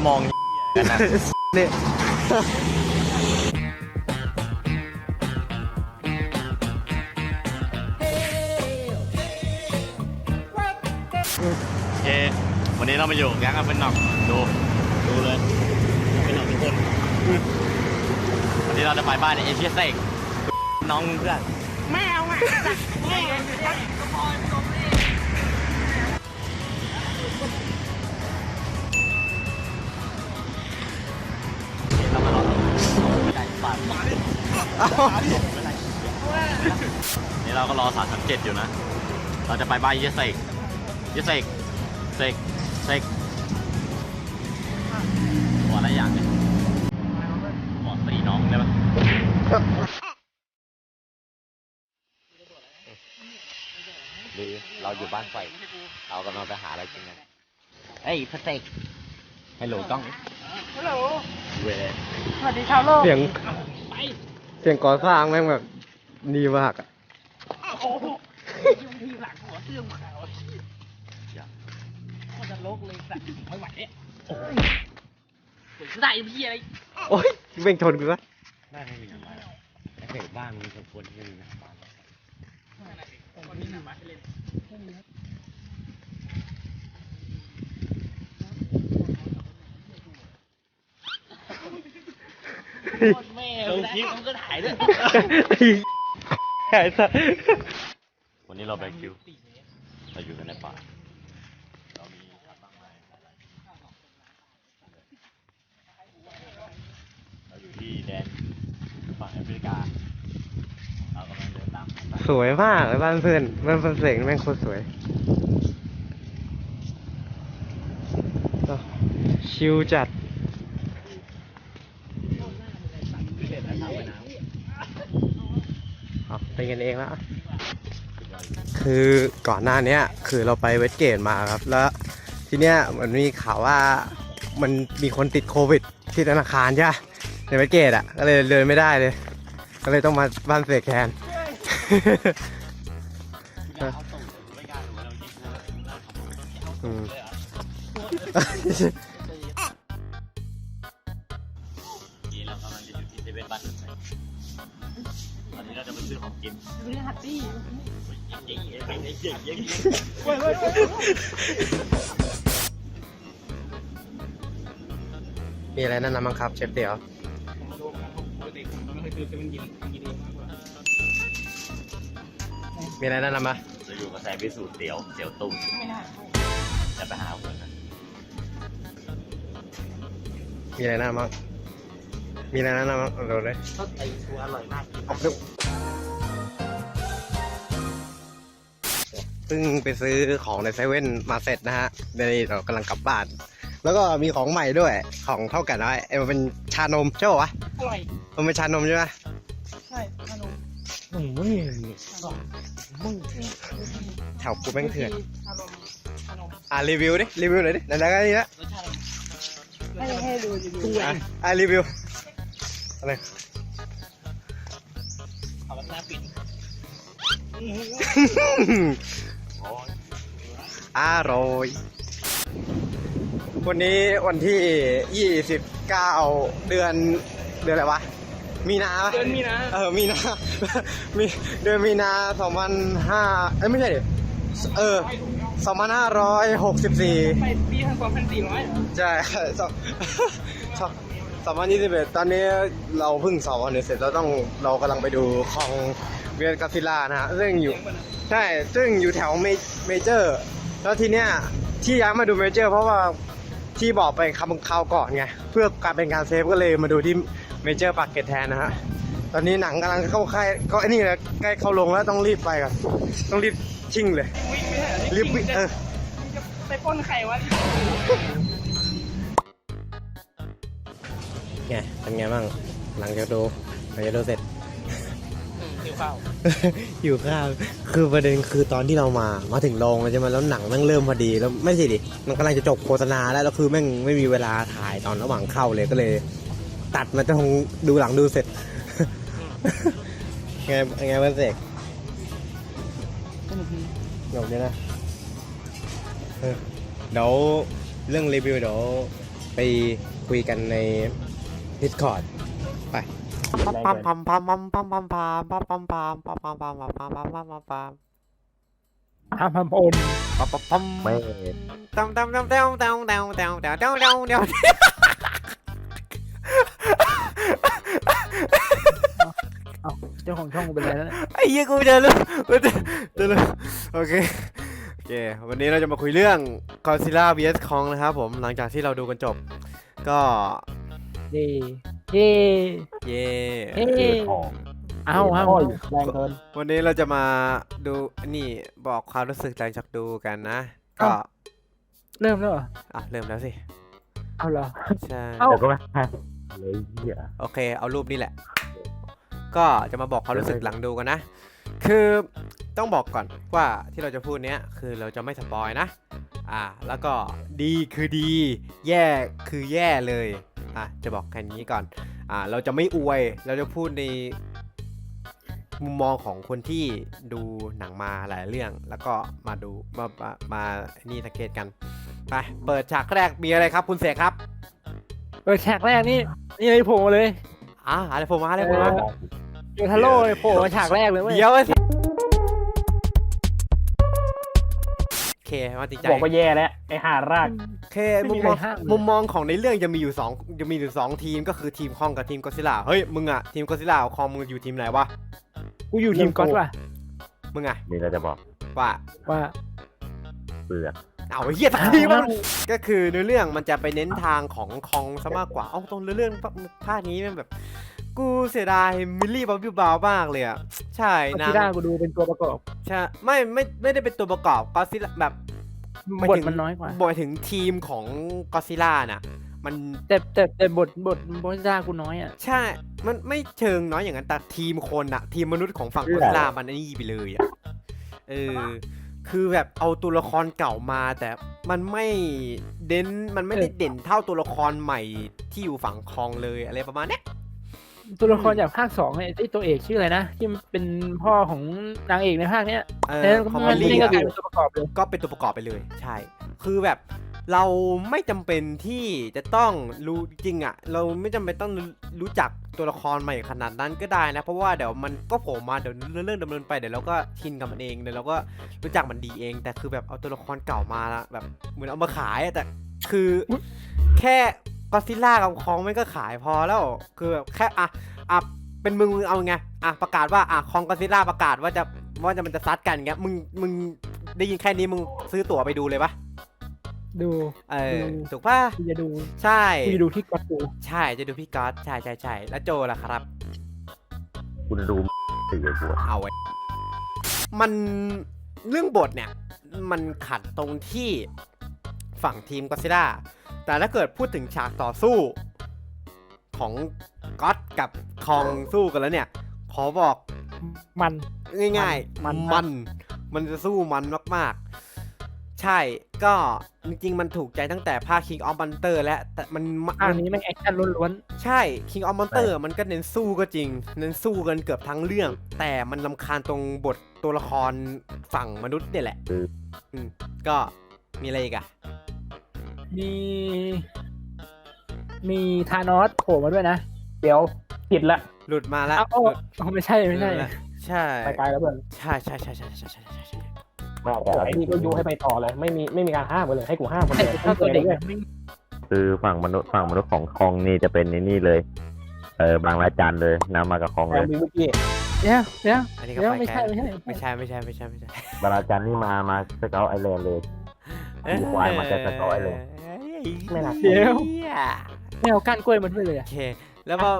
แล้วมองกันนะเนี่ยโอเค วันนี้เรามาอยู่แก๊งอัพเป็นหนอกดู ดูเลยเป็นหนอกทุกคน วันนี้เราจะไปบ้านเอเชียเซกน้องเพื่อนไม่เอาอะไม่ นี่เราก็รอสามสามเจ็ดอยู่นะ เราจะไปบ้านเอเชียเซกเอเชียเซกเซกเซกหัวอะไรอย่างเนี่ยหัวสี่น้องได้ปะดีเราอยู่บ้านไฟเรากำลังไปหาอะไรกินกันเอ้ยพระเตกฮัลโหลกล้องฮัลโหลเวสวัสดีชาวโลกเสียง เสียงก่อสร้างแม่งแบบดีมากอะโอ้โหยุ่งทีหลังหัวเสื่อมขาวโคตรนรกเลยสัตว์ไม่ไหวเนี่ยโอ้ยได้พี่อะไรโอ๊ยแม่งชนกูวะบ้านไม่มีอะไรไอ้เด็กบ้านมีคนคนไม่มีนะบ้านวันนี้หนามาเล่นแม่เลยมันก็ถ่ายด้วยไอ้สัสวันนี้เราไปคิวเราอยู่กันในป่าเรามีขาตั้งไม้เราอยู่ที่แดนฝั่งแอฟริกาเรากำลังเดินตามหาบ้านสวยมากเลยบ้านเพื่อนบ้านเพื่อนเสกแม่งโคตรสวยอ้าวชิลจัด เป็นกันเองแล้วคือก่อนหน้าเนี้ยคือเราไปเวสเกตมาครับ แล้วทีเนี้ยมันมีข่าวว่ามันมีคนติดโควิด ที่ธนาคารใช่ปะในเวสเกตอะก็เลยเดินไม่ได้เลย ก็เลยต้องมาบ้านเสกแทนอืม มีอะไรแนะนำบ้างครับเชฟเตี๋ยวมีอะไรแนะนำปะจะอยู่กับแซมพิสูจน์เตี๋ยวเตี๋ยวตุ้มไม่น่าจะไปหาคนนะมีอะไรแนะนำบ้างมีอะไรแนะนำบ้างเอาเร็วเลยก็ไอชัวอร่อยมากออกเร็ว เพิ่งไปซื้อของในเซเว่นมาเสร็จนะฮะเดี๋ยวนี้เรากำลังกลับบ้าน แล้วก็มีของใหม่ด้วยของเท่ากันนะไอ้มันเป็นชานมใช่ป่าวะอร่อย มันเป็นชานมใช่ไหมใช่ขนมโอ้ยขนมมึงแถวกูแม่งเถื่อนขนมขนมอะรีวิวดิรีวิวหน่อยดิไหนๆก็นี่ละรสชาติให้ให้ดูดูอะอะรีวิวอะไรเอาแบบหน้าปิด อร่อย วันนี้วันที่ 29 เดือนเดือนอะไรวะ มีนาปะเดือนมีนะเออ มีนา มีเดือนมีนา2005เอ้ยไม่ใช่ดิเออ2564 ไปปีทางกว่าพันสี่ร้อยใช่สองสองสองพันยี่สิบเอ็ดตอนนี้เราเพิ่งสอบวันเสร็จเราต้องเรากำลังไปดูของเวียนกาซิล่านะฮะ ซึ่งอยู่ ใช่ ซึ่งอยู่แถวเมเมเจอร์ แล้วทีเนี้ยที่ย้ายมาดูเมเจอร์ เพราะว่าที่บอกไปคำคราวก่อนไงเพื่อการเป็นการเซฟก็เลยมาดูที่เมเจอร์ปากเกร็ดแทนนะฮะตอนนี้หนังกำลังเข้าค่ายก็ไอ้นี่เลยใกล้เข้าลงแล้วต้องรีบไปก่อนต้องรีบชิ่งเลย วิ่งไม่ได้เหรอรีบวิ่งเออจะไปปล้นไข่วะไงเป็นไงบ้างหลังจากดูหลังจากดูเสร็จหิว ข้าวอยู่ข้าวคือประเด็นคือตอนที่เรามามาถึงโรงแล้วใช่ไหมแล้วหนังแม่งเริ่มพอดีแล้วไม่ใช่ดิมันกำลังจะจบโฆษณาแล้วแล้วคือแม่งไม่มีเวลาถ่ายตอนระหว่างเข้าเลยก็เลย ตัดมาตรงดูหลังดูเสร็จไงไงวันเสกสนุกดีหนกดีนะเออเดี๋ยวเรื่องรีวิวเดี๋ยวไปคุยกันใน Discord ไป ปั๊มปั๊มปั๊มปั๊มปั๊มปั๊มปั๊มปั๊มปั๊มปั๊มปั๊มปั๊มปั๊มปั๊มปั๊มปั๊มปั๊มปั๊มปั๊มห้ามพัมพลปั๊มปั๊มปั๊มไม่ตั้มตั้มตั้มตั้มตั้มตั้มตั้มตั้มตั้มตั้มตั้มเจ้าของช่องกูเป็นไรแล้วไอ้เหี้ยกูเจอแล้วเจอแล้วโอเคโอเค วันนี้เราจะมาคุยเรื่อง Godzilla vs Kong นะครับผมหลังจากที่เราดูกันจบ ก็เย่ เย่เย่เย่คือของเอาเอาโอ้ยแรงเกิน วันนี้เราจะมาดูนี่บอกความรู้สึกหลังจากดูกันนะ ก็ เริ่มแล้วเหรออะ เริ่มแล้วสิ เอาเหรอ ใช่ เอ้า เดี๋ยวก็ไม่เลยเหี้ย โอเค เอารูปนี่แหละ ก็จะมาบอกความรู้สึกหลังดูกันนะ คือต้องบอกก่อนว่าที่เราจะพูดเนี้ยคือเราจะไม่สปอยนะ อ่า แล้วก็ดีคือดี แย่คือแย่เลย อะจะบอกแค่นี้ก่อนอ่าเราจะไม่อวยเราจะพูดในมุมมองของคนที่ดูหนังมาหลายเรื่อง แล้วก็มาดูมามามานี่สังเกตกันไปเปิดฉากแรกมีอะไรครับ คุณเสกครับเปิดฉากแรกนี่นี่เลยโผล่มาเลยอ่าอะไรผมมาอะไรผมมาเออโยทาโร่เลยโผล่มาฉากแรกเลยเว้ย เดี๋ยวสิโเคมาจริงใจบอกว่าแย่แล้วไอหาราก โอเคไม่มุมีมใคมรองห้ามเลย มุมมองของในเรื่องจะมีอยู่สองจะมีอยู่สองทีมก็คือทีมคองกับทีมก็ซิล่าเฮ้ยมึงอะทีมก็ซิล่าคองมึงอยู่ทีมไหนวะกูอยู่ทีมก๊อตว่ะมึงอะมีอะไรจะบอกว่า ว่าเปลือกเอาไอ้เหี้ยสักทีมันก็คือในเรื่องมันจะไปเน้นทางของคองซะมากกว่า เอาตรงเรื่องภาคนี้มันแบบ กูเสียดายมิลลี่บ๊อบบี้บาวมากเลยอะ ใช่ก็นะที่ได้กูดูเป็นตัวประกอบใช่ไม่ไม่ไม่ได้เป็นตัวประกอบก็ซิล่าแบบ หมายบทถึง มันน้อยกว่าหมายถึงทีมของก็ซิล่าน่ะ มันแต่แต่แต่บทบทบทจ้ากูน้อยอะ ใช่ มันไม่เชิงน้อยอย่างนั้นแต่ทีมคนอะทีมมนุษย์ของฝั่งก็ซิล่ามันไอ้นี่ไปเลยอะเออคือแบบเอาตัวละครเก่ามาแต่มันไม่เด่นมันไม่ได้เด่นเท่าตัวละครใหม่ที่อยู่ฝั่งคองเลยอะไรประมาณเนี้ย ตัวละครจากภาคสองเนี่ยไอ้ตัวเอกชื่ออะไรนะ ที่มันเป็นพ่อของนางเอกในภาคเนี้ยเอแต่อคอมมันลี่นี่ก็อะกลายเป็นตัวประกอบเลยก็เป็นตัวประกอบไปเลย ใช่ คือแบบเราไม่จำเป็นที่จะต้องรู้จริงๆอะเราไม่จำเป็นต้องรู้รู้จักตัวละครใหม่ขนาดนั้นก็ได้นะ เพราะว่าเดี๋ยวมันก็โผล่มาเดี๋ยวเรื่องดำเนินไปเดี๋ยวเราก็ชินกับมันเองเดี๋ยวเราก็รู้จักมันดีเอง แต่คือแบบเอาตัวละครเก่ามาละแบบเหมือนเอามาขายอะแต่คืออแค่ ก็ซิล่ากับคองไม่ก็ขายพอแล้ว คือแบบแค่อะอะเป็นมึงมึงเอาไงอะประกาศว่าอะคองก็ซิล่าประกาศว่าจะว่าจะมันจะซัดกันอย่างเงี้ยมึงมึงได้ยินแค่นี้มึงซื้อตั๋วไปดูเลยปะดูเออดูถูกป่ะกูจะดู ใช่กูจะดูที่ก๊อตกูใช่จะดูพี่ก๊อตใช่ใช่ใช่แล้วโจล่ะครับ คุณดูสื่อกูเอาไว้มันเรื่องบทเนี่ย มันขัดตรงที่ฝั่งทีมก็ซิล่า แต่ถ้าเกิดพูดถึงฉากต่อสู้ ของก๊อตกับคองสู้กันแล้วเนี่ย ขอบอกมัน ง่ายมันๆมัน มันจะสู้มันมากๆ ใช่ก็จริงๆ มันถูกใจตั้งแต่ภาค King of Monster แล้วแต่มันมันภาคนี้แม่งแอคชั่นล้วนใช่ King of Monster มันก็เน้นสู้ก็จริง เน้นสู้กันเกือบทั้งเรื่อง แต่มันลำคาญตรงบทตัวละครฝั่งมนุษย์เนี่ยแหละคืออืมก็มีอะไรอีกอะๆ มี มีธานอสโผล่มาด้วยนะ เดี๋ยวผิดละหลุดมาแล้วอ้าวหลุดอ๋อไม่ใช่ไม่ใช่หลุดละใช่ไปไกลแล้วเพื่อนใช่ใช่ใช่ใช่ใช่ใช่ใช่ใช่ไม่แต่โอ้เอาไอ้นี่ก็ยุให้ไปต่อเลยไม่มีไม่มีการห้ามกันเลยให้กูห้ามคนไอ้เดียวถ้าตัวเด็กเลยไม่คือฝั่งมนุษย์ฝั่งมนุษย์ของคองนี่จะเป็นในนี่เลย เออบางราจันเลยนำมากับคองแล้เลวยมีเมื่อกี้เดี๋ยวเดี๋ยวอันนี้ก็เดี๋ยวไปไม่ไกลใช่ไม่ใช่ไม่ใช่ไม่ใช่ไม่ใช่ไม่ใช่บางราจันนี่มามาสเกลไอแลนด์เลยมีควายมาแต่สกอยเลย ไม่หนักเดี๋ยวหี้ยไม่เอาก้านกล้วยมันด้วยเลยโออะเค แล้วก็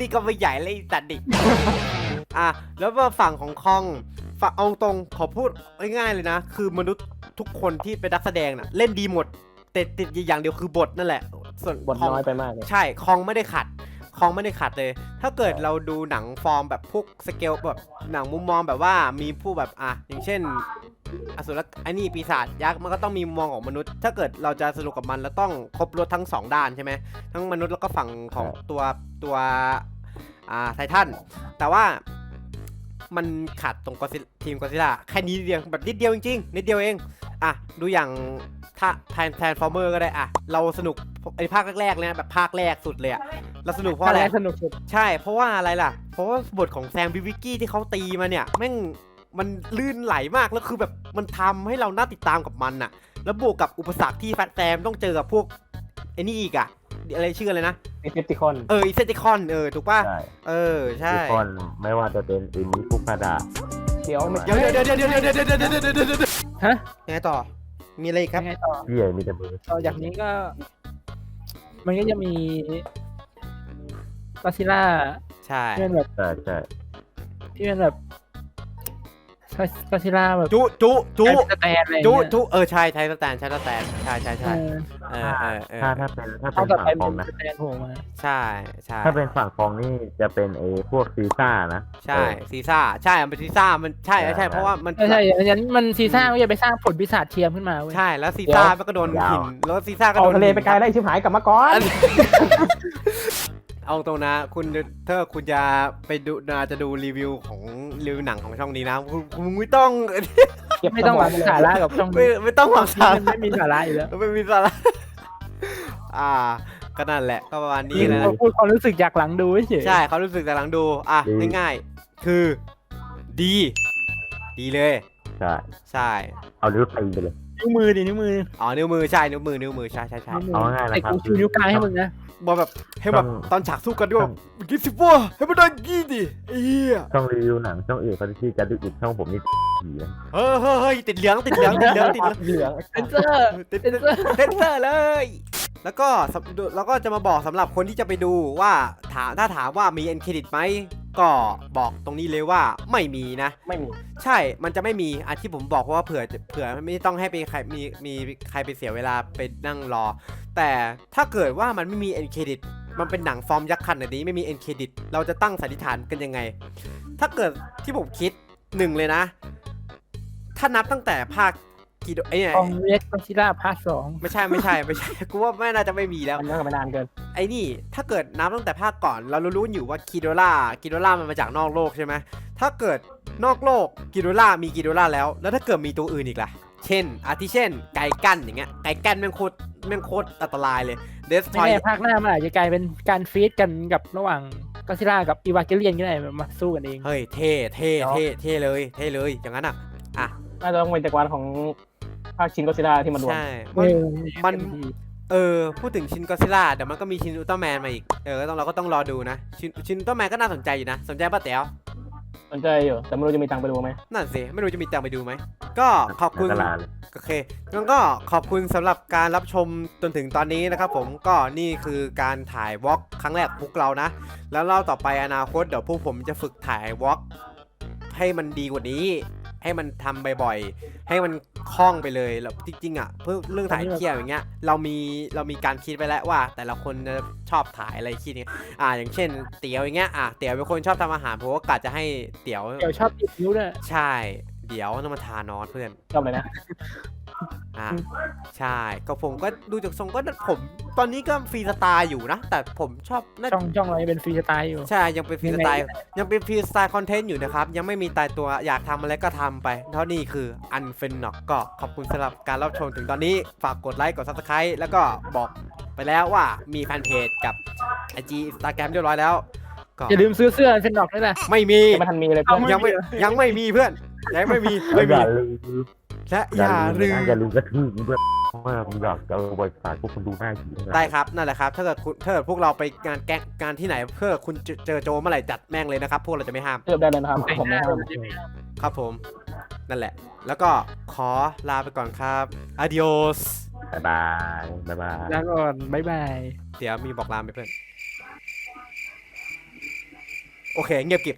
นี่ก็ไม่ใหญ่เลยไอ้สัตว์ดิ อะ แล้วก็ฝั่งของคองฝั่งเอาตรงขอพูดง่ายๆเลยนะ คือมนุษย์ทุกคนที่เป็นนักแสดงน่ะ เล่นดีหมด แต่ติดอย่างเดียวคือบทนั่นแหละ ส่วนบทคอง น้อยไปมากเลย ใช่คองไม่ได้ขัด คองไม่ได้ขัดเลย ถ้าเกิดเราดูหนังฟอร์มแบบพวกสเกลแบบหนังมุมมองแบบว่ามีผู้แบบอะอย่างเช่น อสุรไอ้นี่ปีศาจยักษ์มันก็ต้องมีมุมมองของมนุษย์ ถ้าเกิดเราจะสนุกกับมันเราต้องครบรถทั้งสองด้านใช่ไหมทั้งมนุษย์แล้วก็ฝั่งของตัวตัวอ่าไททันแต่ว่ามันขัดตรงกอซิทีมกอซิล่าแค่นี้เดียวแบบนิดเดียวจริงๆนิดเดียวเองอะดูอย่างถ้าแทนแทนฟอร์เมอร์ก็ได้อะเราสนุกไอ้ภาคแรกๆเลยนะแบบภาคแรกสุดเลยอะเราสนุกเพราะภาคอะไรแรกสนุกสุดใช่เพราะว่าอะไรล่ะ เพราะว่าบทของแซมบิวิกกี้ที่เขาตีมาเนี่ยแม่ง มันลื่นไหลมากแล้วคือแบบมันทำให้เราน่าติดตามกับมันอะแล้วบวกกับอุปสรรคที่แฟตแซมต้องเจอกับพวกไอ้นี่อีกอะอะไรชื่ออะไรนะไอเซปติคอนเอออีเซติคอนเออถูกป่ะใช่เออใช่ทุกคนไม่ว่าจะเป็นอินิฟุคาดาเดี๋ยวไม่เดี๋ยวเดี๋ยวเดี๋ยวเดี๋ยวเดี๋ยวเดี๋ยวเดี๋ยวเดี๋ยวเดี๋ยวเดี๋ยวเดี๋ยวฮะยังไงต่อ มีอะไรอีกครับยังไงต่อเยี่ยมีแต่มือต่อจากนี้ก็ มันก็จะมีก d ซิล่าใช่ที่เป็นแบบใช่ใช่ที่เป็นแบบ ก d ซิล่าแบบจุจุจุ สแตนอะไรอย่างจุเงี้ยจุเออใช่ใช่สแตนใช่สแตนใช่ใช่ใช่เออเออเออเออถ้าถ้าเป็นถ้าเป็เอานกลับฝั่ไปงคเป็อนงนะ สแตนโผล่มาใช่ใช่ถ้าเป็นฝั่งคองนี่จะเป็นไอ้พวกซีซ่านะใช่เออ ซีซ่าใช่มันเป็นซีซ่ามันใช่ใช่ใช่เพราะว่ามันใช่ใช่อย่างนั้นมันซีซ่าก็จะไปสร้างผลปีศาจเทียมขึ้นมาเว้ยใช่แล้วซีซ่ามันก็โดนยาวหินแล้วซีซ่าก็ออโดกนทะเลหินไปไกลได้ชิบหายกลับมาก่อน เอาตรงนะ คุณถ้าคุณจะไปดูนาจะดูรีวิวของรีวิวหนังของช่องนี้นะคุณคุณไม่ต้องเก็บไม่ต้องหวังสาระกับช่องไม่นี้ไม่ต้องหวังสามันระไม่มีสาระอยู่แล้วไม่มีสาระอ่าก็นั่นแหละก็ประมาณนี้นี่นะเราพูดความรู้สึกจากหลังดูเฉยใช่เขารู้สึกแต่หลังดู อะง่ายๆ คือดี ดีเลย ใช่ ใช่ เอานิ้วตีไปเลย นิ้วมือดินิ้วมืออ๋อนิ้วมือใช่นิ้วมือนิ้วมือใช่ใช่ใช่นิ้วมืเอาง่ายๆไอ้นะครับ กูชูนิ้วกลางให้มึงนะบอกแบบให้แบบต้อง ตอนฉากสู้กันด้วยกินสิว่าให้มันได้กี้ดิไอ้เหี้ยช่องรีวิวหนังช่องอื่นเขาที่จะดูอีกช่องผมนี่ผีนะเฮ้ยเฮ้ยเฮ้ยติดเหลืองติดเหลืองติดเหลืองติดเหลืองเหลืองเซนเซอร์ติดเซนเซอร์เซนเซอร์เลย แล้วก็สำแล้วก็จะมาบอกสำหรับคนที่จะไปดูว่าถามถ้าถามว่ามีเอ็นเครดิตไหม ก็บอกตรงนี้เลยว่าไม่มีนะ ไม่มีใช่ มันจะไม่มีอันที่ผมบอกเพราะว่าเผื่อเผื่อไม่ต้องให้ไปใครมีมีใครไปเสียเวลาไปนั่งรอ แต่ถ้าเกิดว่ามันไม่มีเอ็นเครดิตมันเป็นหนังฟอร์มยักษ์ขนาดนี้ไม่มีเอ็นเครดิตเราจะตั้งสันนิษฐานกันยังไง ถ้าเกิดที่ผมคิดหนึ่งเลยนะ ถ้านับตั้งแต่ภาค กีโดไอ้เนี่ยของเล็กก็ซิล่าพาร์ทสองไม่ใช่ไม่ใช่ไม่ใช่ กูว่าไม่น่าจะไม่มีแล้ว มันเนื่องกันไปนานเกิน ไอ้นี่ถ้าเกิดนับตั้งแต่ภาคก่อน เรารู้ๆอยู่ว่ากิโดล่ากิโดล่ามันมาจากนอกโลกใช่ไหมถ้าเกิดนอกโลกกิโดล่ามีกิโดล่าแล้ว แล้วถ้าเกิดมีตัวอื่นอีกล่ะ เช่น อาทิเช่น ไก่กั้นอย่างเงี้ย ไก่กั้นแม่งโคตรแม่งโคตรอันตรายเลยเดสทไม่อย แน่ภาคหน้ามันอาจจะกลายเป็นการฟีดกันกับระหว่างก็ซิล่ากับอีวาเกเลียนก็ได้แบบมาสู้กันเอง เฮ้ยเท่เท่เท่เท่เลย เท่เลยอย่างนั้นอะ อะ น่าจะต้องเป็นจักรวาลของภาคชินก็ซิล่าที่มันรวมใช่เอมันอมัน เออ พูดถึงชินก็ซิล่าเดี๋ยวมันก็มีชินอุลตร้าแมนมาอีก เออก็ต้องเราก็ต้องรอดูนะ ชินชินอุลตร้าแมนก็น่าสนใจอยู่นะ สนใจป่ะแต๋วสนใจอยู่แต่ไม่รู้จะมีตังค์ไปดูไหมนั่นสิ ไม่รู้จะมีตังค์ไปดูไหม ก็ขอบคุณในตลาดเลยโอเคงั้นก็ขอบคุณสำหรับการรับชมจนถึงตอนนี้นะครับผมก็นี่คือการถ่ายวอล์กครั้งแรกของพวกเรานะ แล้วเราต่อไปอนาคตเดี๋ยวพวกผมจะฝึกถ่ายวอล์กให้มันดีกว่านี้ ให้มันทำบ่อยๆ ให้มันคล่องไปเลยแล้วจริงๆอะเพื่อเรื่องถ่ายเที่ยวอย่างเงี้ยเรามีเรามีการคิดไปแล้วว่า แต่ละคนจะชอบถ่ายอะไรคิดเนี่ยอ่า อย่างเช่น เตี๋ยวอย่างเงี้ยอะเตี๋ยวเป็นคนชอบทำอาหารผมก็กะจะให้เตี๋ยวเดี๋ยวชอบติดนิ้วด้วยใช่ เดี๋ยวต้องมาทานอสเพื่อนชอบเลยนะ อ่าใช่ก็ผมก็ดูจากทรงก็ผม ตอนนี้ก็ฟรีสไตล์อยู่นะ แต่ผมชอบน่าช่องช่องเรายังเป็นฟรีสไตล์อยู่ ใช่ยังเป็นฟรีสไตล์ยังเป็นฟรีสไตล์คอนเทนต์อยู่นะครับ ยังไม่มีตายตัวอยากทำอะไรก็ทำไป เท่านี้คืออันเฟนน็อกก็ขอบคุณสำหรับการรับชมถึงตอนนี้ฝากกดไลค์กด subscribe แล้วก็บอกไปแล้วว่ามีแฟนเพจกับ IG Instagram เรียบร้อยแล้วก็อย่าลืมซื้อเสื้อเซนดอกด้วยนะไม่มียังไม่ทันมีเลยเพื่อนยังไม่ยังไม่มีเพื่อนยังไม่มีไม่อมีย่าลืม และออย่าย่าลืลืมมนะอย่าลืมกระทืบด้วยเพราะว่าผมอยากจะเอาบริษัทพวกคุณดูหน้าผีนะได้ครับนั่นแหละครับ ถ้าเกิดคุณถ้าเกิดพวกเราไปงานแก๊งงานที่ไหนเพื่อคุณเจอเจอโจเมื่อไหร่จัดแม่งเลยนะครับ พวกเราจะไม่ห้ามเลือกได้เลยนะครับแต่งผมหไม่น้าห้ามมันจะไม่ครับผม นั่นแหละ แล้วก็ขอลาไปก่อนครับ adios บ๊ายบายบ๊ายบายลาก่อนบ๊ายบายเดี๋ยวมีบอกลาไหมเพื่อนโอเค เงียบกริบ